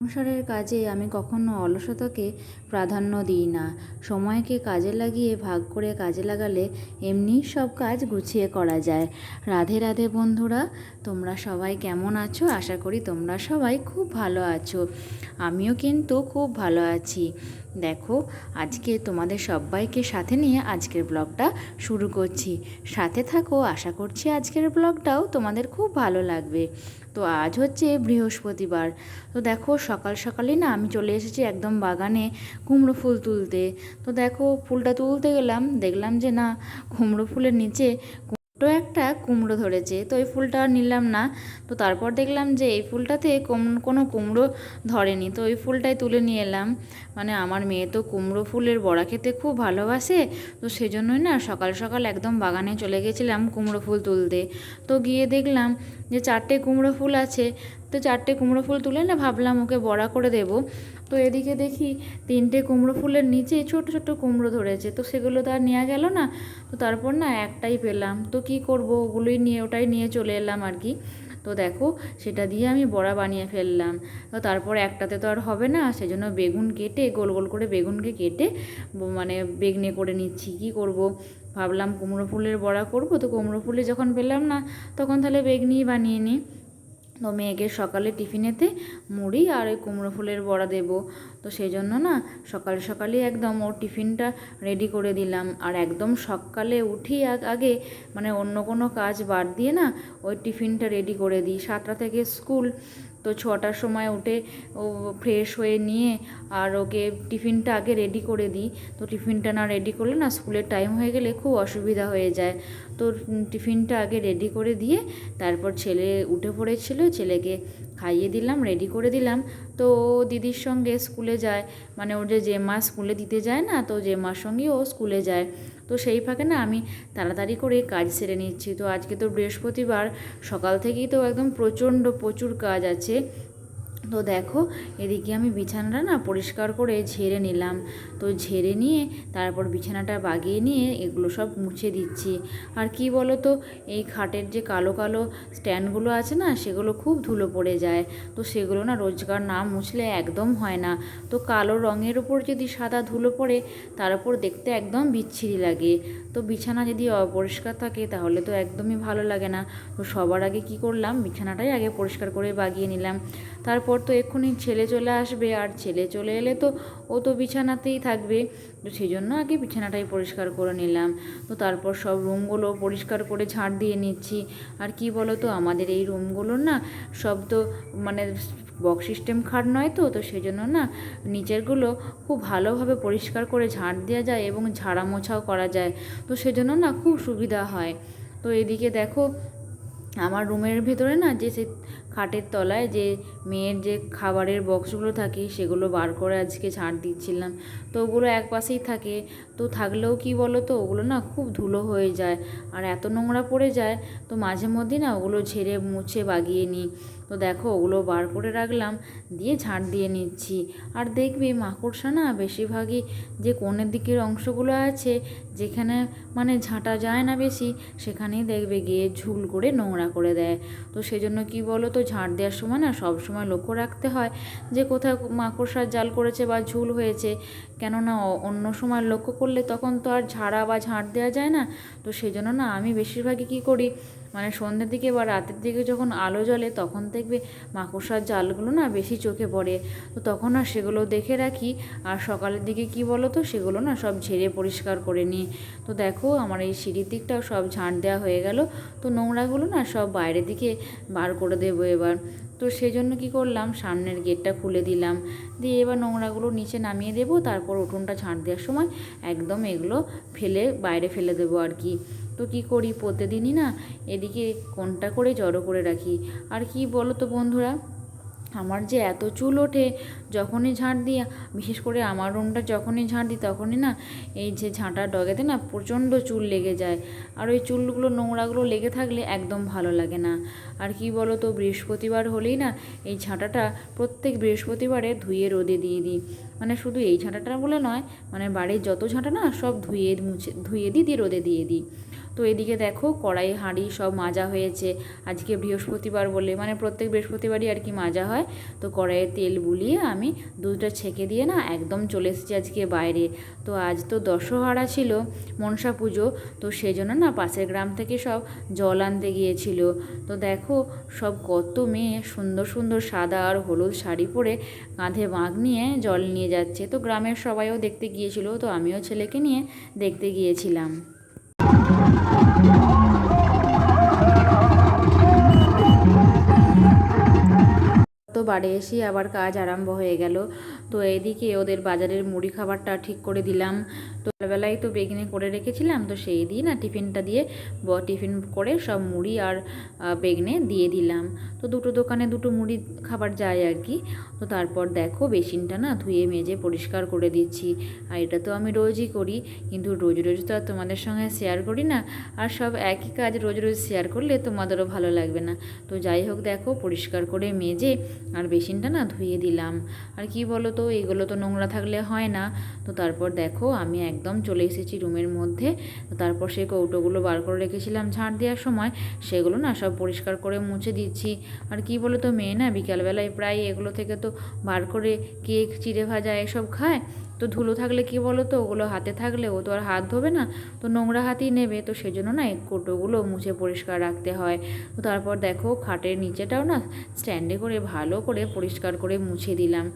সংসারের কাজে আমি কখনো অলসতাকে প্রাধান্য দিই না। সময়কে কাজে লাগিয়ে ভাগ করে কাজে লাগালে এমনি সব কাজ গুছিয়ে করা যায়। রাধে রাধে বন্ধুরা, তোমরা সবাই কেমন আছো? আশা করি তোমরা সবাই খুব ভালো আছো। আমিও কিন্তু খুব ভালো আছি। দেখো, আজকে তোমাদের সবাইকে সাথে নিয়ে আজকের ব্লগটা শুরু করছি। সাথে থাকো, আশা করছি আজকের ব্লগটাও তোমাদের খুব ভালো লাগবে। তো আজ হচ্ছে বৃহস্পতিবার। তো দেখো, সকাল সকালই না আমি চলে এসেছি একদম বাগানে কুমড়ো ফুল তুলতে। তো দেখো, ফুলটা তুলতে গেলাম, দেখলাম যে না, কুমড়ো ফুলের নিচে ছোটো একটা কুমড়ো ধরেছে। তো এই ফুলটা আর নিলাম না। তো তারপর দেখলাম যে এই ফুলটাতে কোনো কুমড়ো ধরেনি। তো ওই ফুলটাই তুলে নিয়ে এলাম। মানে আমার মেয়ে তো কুমড়ো ফুলের বড়া খেতে খুব ভালোবাসে। তো সেজন্যই না সকাল সকাল একদম বাগানে চলে গেছিলাম কুমড়ো ফুল তুলতে। তো গিয়ে দেখলাম যে চারটে কুমড়ো ফুল আছে। তো চারটে কুমড়ো ফুল তুলে না ভাবলাম ওকে বড়া করে দেবো। তো এদিকে দেখি তিনটে কুমড়ো ফুলের নিচে ছোট ছোট কুমড়ো ধরেছে। তো সেগুলো তো আর নেওয়া গেল না। তো তারপর না একটাই পেলাম। তো কি করব? ওগুলোই নিয়ে, ওটাই নিয়ে চলে এলাম আর কি। তো দেখো সেটা দিয়ে আমি বড়া বানিয়ে ফেললাম। তো তারপর একটাতে তো আর হবে না। সেজন্য বেগুন কেটে, গোল গোল করে বেগুনকে কেটে মানে বেগনে করে নিচ্ছি। কি করব? ভাবলাম কুমড়ো ফুলের বড়া করব। তো কুমড়ো ফুলে যখন পেলাম না, তখন তাহলে বেগনিই বানিয়ে নিই। তো মেয়েকে সকালে টিফিনেতে মুড়ি আর ওই কুমড়ো ফুলের বড়া দেবো। তো সেই জন্য না, সকাল সকালে একদম ওর টিফিনটা রেডি করে দিলাম। আর একদম সকালে উঠি আগে মানে অন্য কোনো কাজ বাদ দিয়ে না, ওই টিফিনটা রেডি করে দিই। সাতটা থেকে স্কুল তো ছটার সময় উঠে ও ফ্রেশ হয়ে নিয়ে আর ওকে টিফিনটা আগে রেডি করে দিই। তো টিফিনটা না রেডি করলে না স্কুলের টাইম হয়ে গেলে খুব অসুবিধা হয়ে যায়। তো টিফিনটা আগে রেডি করে দিয়ে তারপর ছেলে উঠে পড়েছিল, ছেলেকে খাইয়ে দিলাম রেডি করে দিলাম। তো ও দিদির সঙ্গে স্কুলে যায়। মানে ওর যে জেমা স্কুলে দিতে যায় না, তো জেমার সঙ্গে ও স্কুলে যায়। তো সেই ফাঁকে না আমি তাড়াতাড়ি করে কাজ সেরে নিচ্ছি। তো আজকে তো বৃহস্পতিবার, সকাল থেকেই তো একদম প্রচণ্ড প্রচুর কাজ আছে। তো দেখো, এদিকে আমি বিছানাটা না পরিষ্কার করে ঝেড়ে নিলাম। তো ঝেড়ে নিয়ে তারপর বিছানাটা বাগিয়ে নিয়ে এগুলো সব মুছে দিচ্ছি। আর কি বলো তো এই খাটের যে কালো কালো স্ট্যান্ডগুলো আছে না, সেগুলো খুব ধুলো পড়ে যায়। তো সেগুলো না রোজগার না মুছলে একদম হয় না। তো কালো রঙের উপর যদি সাদা ধুলো পড়ে, তার উপর দেখতে একদম বিচ্ছিরি লাগে। তো বিছানা যদি অপরিষ্কার থাকে, তাহলে তো একদমই ভালো লাগে না। তো সবার আগে কি করলাম, বিছানাটাই আগে পরিষ্কার করে বাগিয়ে নিলাম। তারপর তো এক্ষুনি ছেলে চলে আসবে, আর ছেলে চলে এলে তো ও তো বিছানাতেই থাকবে। তো সেই জন্য আগে বিছানাটাই পরিষ্কার করে নিলাম। তো তারপর সব রুমগুলো পরিষ্কার করে ঝাড় দিয়ে নিচ্ছি। আর কি বলো তো আমাদের এই রুমগুলো না সব তো মানে বক্স সিস্টেম খাট নয় তো তো সেই জন্য না নিচেরগুলো খুব ভালোভাবে পরিষ্কার করে ঝাড় দেওয়া যায় এবং ঝাড়া মোছাও করা যায়। তো সেজন্য না খুব সুবিধা হয়। তো এদিকে দেখো, আমার রুমের ভেতরে না যে সে খাটের তলায় যে মেয়ের যে খাবারের বক্সগুলো থাকে, সেগুলো বার করে আজকে ঝাড় দিচ্ছিলাম। তো ওগুলো এক পাশেই থাকে। তো থাকলেও কি বলো তো ওগুলো না খুব ধুলো হয়ে যায়। আর এত নোংরা পড়ে যায়, তো মাঝে মধ্যে না ওগুলো ঝেড়ে মুছে বাগিয়ে নিই। তো দেখো, ওগুলো বার করে রাখলাম, দিয়ে ঝাড় দিয়ে নিচ্ছি। আর দেখবি মাকড়সা না বেশিরভাগই যে কোণের দিকের অংশগুলো আছে, যেখানে মানে ঝাঁটা যায় না বেশি, সেখানেই দেখবে গিয়ে ঝুল করে নোংরা করে দেয়। তো সেজন্য কি বলো তো ঝাড় দেওয়ার সময় না সব সময় লক্ষ্য রাখতে হয় যে কোথায় মাকড়সার জাল করেছে বা ঝুল হয়েছে। কেননা অন্য সময় লক্ষ্য করলে তখন তো আর ঝাড়া বা ঝাঁট দেওয়া যায় না। তো সেই জন্য না আমি বেশিরভাগই কী করি মানে সন্ধ্যের দিকে বা রাতের দিকে যখন আলো জ্বলে, তখন দেখবে মাকড়সার জালগুলো না বেশি চোখে পড়ে। তো তখন আর সেগুলো দেখে রাখি। আর সকালের দিকে কি বলো তো সেগুলো না সব ঝেড়ে পরিষ্কার করে নিই। তো দেখো, আমার এই সিঁড়ির দিকটাও সব ঝাঁট দেওয়া হয়ে গেল। তো নোংরাগুলো না সব বাইরের দিকে বার করে দেবো এবার। তো সেই জন্য কী করলাম? সামনের গেটটা খুলে দিলাম। দিয়ে এবার নোংরাগুলো নিচে নামিয়ে দেবো। তারপর উঠোনটা ঝাঁট দেওয়ার সময় একদম এগুলো ফেলে, বাইরে ফেলে দেবো আর কি। তো কী করি প্রতিদিনই না এদিকে কোনটা করে জড়ো করে রাখি। আর কি বলো তো বন্ধুরা, আমার যে এত চুল ওঠে যখনই ঝাঁট দিই, বিশেষ করে আমার রুমটা যখনই ঝাঁট দিই তখনই না এই যে ঝাঁটার ডগেতে না প্রচণ্ড চুল লেগে যায়। আর ওই চুলগুলো, নোংরাগুলো লেগে থাকলে একদম ভালো লাগে না। আর কি বলো তো বৃহস্পতিবার হলেই না এই ঝাঁটাটা প্রত্যেক বৃহস্পতিবারে ধুয়ে রোদে দিয়ে দিই। মানে শুধু এই ঝাঁটাটা বলে নয় মানে বাড়ির যত ঝাঁটা না সব ধুয়ে মুছে, ধুয়ে দিই দিয়ে রোদে দিয়ে দিই। তো এদিকে দেখো কড়াই হাঁড়ি সব মাজা হয়েছে। আজকে বৃহস্পতিবার বলে মানে প্রত্যেক বৃহস্পতিবারই আর কি মাজা হয়। তো কড়াইয়ে তেল বুলিয়ে আমি দুধটা ছেঁকে দিয়ে না একদম চলে এসেছি আজকে বাইরে। তো আজ তো দশহারা ছিল, মনসা পুজো, তো সেই জন্য না পাশের গ্রাম থেকে সব জল আনতে গিয়েছিল। তো দেখো সব কত মেয়ে সুন্দর সুন্দর সাদা আর হলুদ শাড়ি পরে কাঁধে বাঁক নিয়ে জল নিয়ে যাচ্ছে। তো গ্রামের সবাইও দেখতে গিয়েছিল, তো আমিও ছেলেকে নিয়ে দেখতে গিয়েছিলাম। বাড়ি এসে আবার কাজ আরম্ভ হয়ে গেল। তো এইদিকে ওদের বাজারের মুড়ি খাবারটা ঠিক করে দিলাম। তো বেলায় তো বেগনে করে রেখেছিলাম, তো সেই দিন আর টিফিনটা দিয়ে ব- টিফিন করে সব মুড়ি আর বেগনে দিয়ে দিলাম। তো দুটো দোকানে দুটো মুড়ি খাবার যায় আর কি। তো তারপর দেখো বেসিনটা না ধুয়ে মেজে পরিষ্কার করে দিচ্ছি। আর এটা তো আমি রোজই করি, কিন্তু রোজ রোজ তো আর তোমাদের সঙ্গে শেয়ার করি না। আর সব একই কাজ রোজ রোজ শেয়ার করলে তোমাদেরও ভালো লাগবে না। তো যাই হোক দেখো পরিষ্কার করে মেজে আর বেসিনটা না ধুয়ে দিলাম। আর কি বলো তো এগুলো তো নোংরা থাকলে হয় না। তো তারপর দেখো, আমি একদম চলে এসেছি রুমের মধ্যে। তারপর সেই কৌটোগুলো বার করে রেখেছিলাম ঝাঁট দেওয়ার সময়। সেগুলো না সব পরিষ্কার করে মুছে দিচ্ছি। আর কি বলো তো মেয়ে না বিকালবেলায় প্রায় এগুলো থেকে তো বার করে কেক, চিড়ে ভাজা এসব খায়। তো ধুলো থাকলে কি বলো তো? ওগুলো হাতে থাকলে ও তো আর হাত ধোবে না। তো নোংরা হাতেই নেবে। তো সেজন্য না এই কোটোগুলো মুছে পরিষ্কার রাখতে হয়। তো তারপর দেখো খাটের নিচেটাও না স্ট্যান্ডে করে ভালো করে পরিষ্কার করে মুছে দিলাম।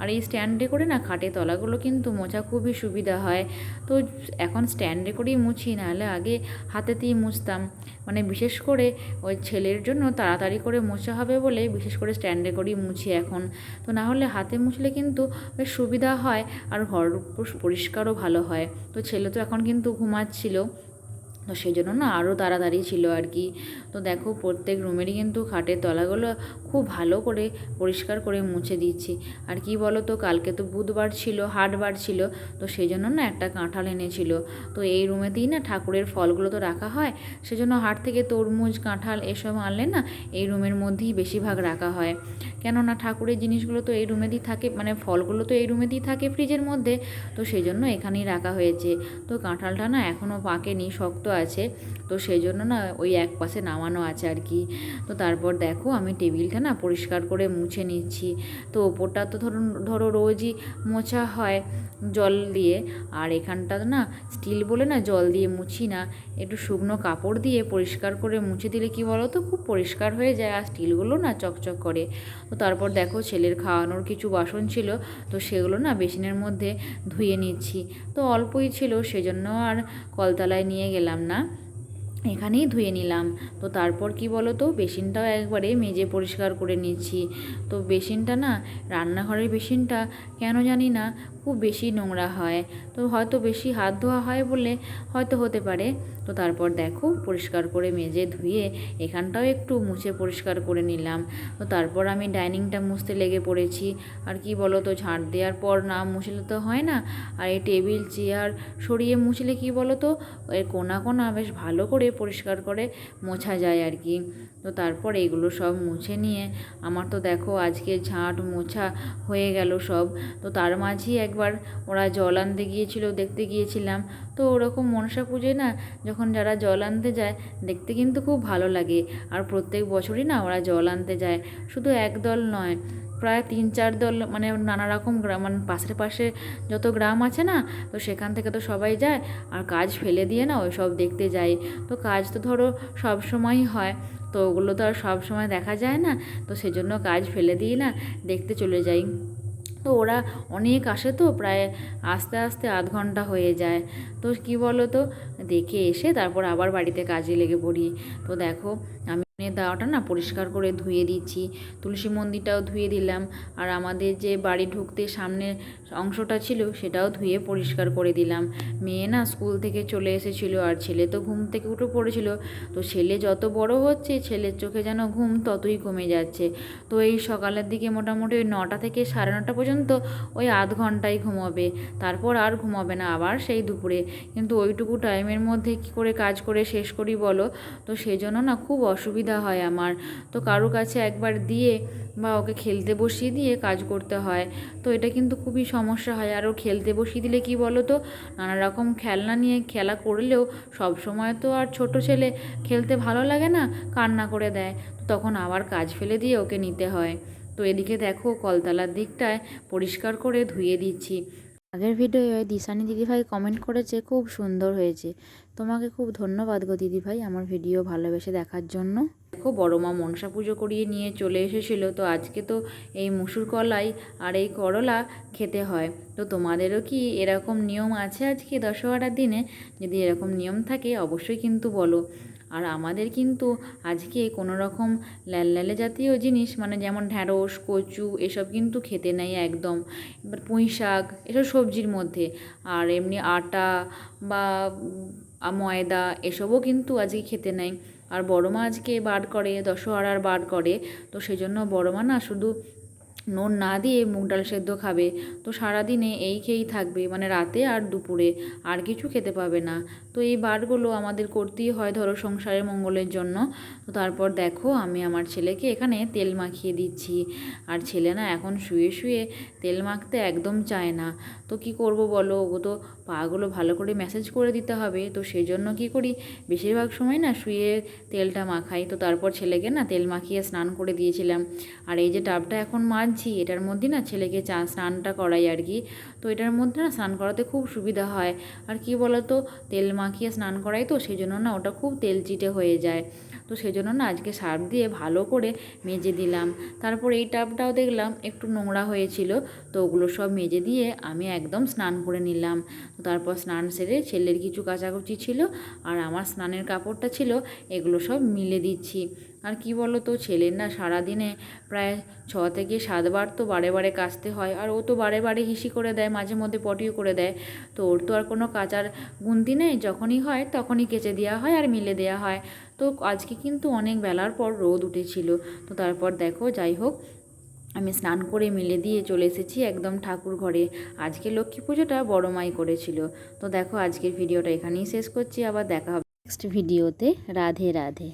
আর এই স্ট্যান্ডে করে না খাটের তলাগুলো কিন্তু মোছা খুবই সুবিধা হয়। তো এখন স্ট্যান্ডে করেই মুছি, নাহলে আগে হাতেতেই মুছতাম। মানে বিশেষ করে ওই ছেলের জন্য তাড়াতাড়ি করে মোছা হবে বলে বিশেষ করে স্ট্যান্ডে করেই মুছি এখন। তো না হলে হাতে মুছলে কিন্তু বেশ সুবিধা হয় আর ঘর পরিষ্কারও ভালো হয়। তো ছেলে তো এখন কিন্তু ঘুমাচ্ছিল। তো সেই জন্য না আরও তাড়াতাড়ি ছিল আর কি। তো দেখো প্রত্যেক রুমেরই কিন্তু খাটের তলাগুলো খুব ভালো করে পরিষ্কার করে মুছে দিচ্ছি আর কি বলো তো কালকে তো বুধবার ছিল, হাটবার ছিল, তো সেই জন্য না একটা কাঁঠাল এনেছিল। তো এই রুমেতেই না ঠাকুরের ফলগুলো তো রাখা হয়, সেজন্য হাট থেকে তরমুজ, কাঁঠাল এসব আনলে না এই রুমের মধ্যেই বেশিরভাগ রাখা হয়। কেননা ঠাকুরের জিনিসগুলো তো এই রুমেতেই থাকে মানে ফলগুলো তো এই রুমেতেই থাকে ফ্রিজের মধ্যে, তো সেই জন্য এখানেই রাখা হয়েছে। তো কাঁঠালটা না এখনও পাকেনি, শক্ত আছে। তো সেই জন্য না ওই এক পাশে নামানো আছে আর কি। তো তারপর দেখো আমি টেবিলটা না পরিষ্কার করে মুছে নিচ্ছি। তো ওপরটা তো ধরুন, ধরো রোজই মোছা হয়। জল দিয়ে, আর এখানটা না স্টিল বলে না জল দিয়ে মুছি না। একটু শুকনো কাপড় দিয়ে পরিষ্কার করে মুছে দিলে কি বলো তো খুব পরিষ্কার হয়ে যায়, আর স্টিলগুলো না চকচক করে। তো তারপর দেখো ছেলের খাওয়ানোর কিছু বাসন ছিল, তো সেগুলো না বেসিনের মধ্যে ধুয়ে নিচ্ছি। তো অল্পই ছিল, সেজন্য আর কলতলায় নিয়ে গেলাম না। এখানেই ধুয়ে নিলাম। তো তারপর কি বলো তো বেসিনটাও একবারে মেজে পরিষ্কার করে নিচ্ছি। তো বেসিনটা না রান্নাঘরের বেসিনটা, কেন জানি না। খুব বেশি নোংরা হয়। তো হয়তো বেশি হাত ধোয়া হয় বলে হয়তো হতে পারে। তো তারপর দেখো পরিষ্কার করে মেজে ধুয়ে এখানটাও একটু মুছে পরিষ্কার করে নিলাম। তো তারপর আমি ডাইনিংটা মুছতে লেগে পড়েছি। আর কি বলো তো ঝাঁট দেওয়ার পর না মুছলে তো হয় না। আর এই টেবিল, চেয়ার সরিয়ে মুছলে কি বলো তো এর কোনা কোনা বেশ ভালো করে পরিষ্কার করে মোছা যায় আর কি। তো তারপর এগুলো সব মুছে নিয়ে, আমার তো দেখো আজকে ঝাঁট মোছা হয়ে গেল সব। তো তার মাঝেই একবার ওরা জল আনতে গিয়েছিল, দেখতে গিয়েছিলাম। তো ওরকম মনসা পুজোয় না, যখন যারা জল আনতে যায়, দেখতে কিন্তু খুব ভালো লাগে। আর প্রত্যেক বছরই না ওরা জল আনতে যায়। শুধু এক দল নয়, প্রায় তিন চার দল মানে নানা রকম গ্রাম মানে পাশের পাশে যত গ্রাম আছে না, তো সেখান থেকে তো সবাই যায়। আর কাজ ফেলে দিয়ে না ওই সব দেখতে যায়। তো কাজ তো ধরো সব সময়ই হয়, তো ওগুলো তো আর সব সময় দেখা যায় না, তো সেজন্য কাজ ফেলে দিয়ে না দেখতে চলে যাই। তো ওরা অনেক আসে তো, প্রায় আস্তে আস্তে আধ ঘণ্টা হয়ে যায়। তো কি বলো তো দেখে এসে তারপর আবার বাড়িতে কাজে লেগে পড়ি। তো দেখো, আমি দাওয়াটা না পরিষ্কার করে ধুয়ে দিচ্ছি। তুলসী মন্দিরটাও ধুয়ে দিলাম। আর আমাদের যে বাড়ি ঢুকতে সামনের অংশটা ছিল সেটাও ধুয়ে পরিষ্কার করে দিলাম। মেয়ে না স্কুল থেকে চলে এসেছিল আর ছেলে তো ঘুম থেকে উঠে পড়েছিল। তো ছেলে যত বড় হচ্ছে, ছেলের চোখে যেন ঘুম ততই কমে যাচ্ছে। তো এই সকালের দিকে মোটামুটি ওই নটা থেকে সাড়ে নটা পর্যন্ত ওই আধ ঘন্টাই ঘুমাবে। তারপর আর ঘুমাবে না, আবার সেই দুপুরে। কিন্তু ওইটুকু টাইমের মধ্যে কী করে কাজ করে শেষ করি বলো? তো সেই জন্য না খুব অসুবিধা হয় আমার। তো কারও কাছে একবার দিয়ে বা ওকে খেলতে বসিয়ে দিয়ে কাজ করতে হয়, তো এটা কিন্তু খুবই সমস্যা হয়। আর ও খেলতে বসিয়ে দিলে কি বলো তো, নানা রকম খেলনা নিয়ে খেলা করলেও সব সময় তো আর ছোট ছেলে খেলতে ভালো লাগে না, কান্না করে দেয়। তো তখন আবার কাজ ফেলে দিয়ে ওকে নিতে হয়। তো এদিকে দেখো কলতলার দিকটায় পরিষ্কার করে ধুয়ে দিচ্ছি। আগের ভিডিওয়ে দিশানি দিদিভাই কমেন্ট করেছে, খুব সুন্দর হয়েছে। তোমাকে খুব ধন্যবাদ গো দিদিভাই আমার ভিডিও ভালোবেসে দেখার জন্য। দেখো, বড় মা মনসা পুজো করিয়ে নিয়ে চলে এসেছিল। তো আজকে তো এই মুসুর কলাই আর এই করলা খেতে হয়। তো তোমাদেরও কি এরকম নিয়ম আছে আজকে দশহরার দিনে? যদি এরকম নিয়ম থাকে, অবশ্যই কিন্তু বলো। আর আমাদের কিন্তু আজকে কোনো রকম ল্যালল্যালে জাতীয় জিনিস মানে যেমন ঢ্যাঁড়স, কচু, এসব কিন্তু খেতে নেই একদম। এবার পুঁই শাক, এসব সবজির মধ্যে। আর এমনি আটা বা ময়দা, এসবও কিন্তু আজকে খেতে নেই। আর বড় মা আজকে বার করে, দশহরার বার করে, তো সেই জন্য বড় মা না শুধু নুন না দিয়ে মুগ ডাল সেদ্ধ খাবে। তো সারাদিনে এই খেয়েই থাকবে মানে রাতে আর দুপুরে। আর কিছু খেতে পাবে না। তো এই বারগুলো আমাদের করতেই হয় ধরো সংসারের মঙ্গলের জন্য। তো তারপর দেখো আমি আমার ছেলেকে এখানে তেল মাখিয়ে দিচ্ছি। আর ছেলে না এখন শুয়ে শুয়ে তেল মাখতে একদম চায় না। তো কি করব বলো? ও তো পাগুলো ভালো করে ম্যাসেজ করে দিতে হবে। তো সেই জন্য কী করি? বেশিরভাগ সময় না শুয়ে তেলটা মাখাই। তো তারপর ছেলেকে না তেল মাখিয়ে স্নান করে দিয়েছিলাম। আর এই যে টাবটা এখন মাজছি এটার মধ্যে না ছেলেকে চা, স্নানটা করাই আর কি। তো এটার মধ্যে না স্নান করাতে খুব সুবিধা হয়। আর কি বলতো, তেল মাখিয়ে স্নান করাই তো, সেই জন্য না ওটা খুব তেল চিটে হয়ে যায়। তো সেই জন্য না আজকে সার্ফ দিয়ে ভালো করে মেজে দিলাম। তারপর এই টাবটাও দেখলাম একটু নোংরা হয়েছিল, তো ওগুলো সব মেজে দিয়ে আমি একদম স্নান করে নিলাম। তো তারপর স্নান সেরে ছেলের কিছু কাচাকুচি ছিল আর আমার স্নানের কাপড়টা ছিল, এগুলো সব মিলে দিচ্ছি। আর কি বলো তো ছেলের না সারাদিনে প্রায় ছ থেকে সাতবার তো বারে বারে কাচতে হয়, আর ও তো বারে বারে হিসি করে দেয়, মাঝে মধ্যে পটিও করে দেয়। তো ওর তো আর কোনো কাচার গুনতি নেই, যখনই হয় তখনই কেচে দেওয়া হয় আর মিলে দেওয়া হয়। তো আজকে কিন্তু অনেক বেলার পর রোদ উঠেছিল। তো তারপর দেখো, যাই হোক, আমি স্নান করে মিলে দিয়ে চলে এসেছি একদম ঠাকুর ঘরে। আজকে লক্ষ্মী পুজোটা বড় মাই করেছিল। তো দেখো, আজকের ভিডিওটা এখানেই শেষ করছি। আবার দেখা হবে নেক্সট ভিডিওতে। রাধে রাধে।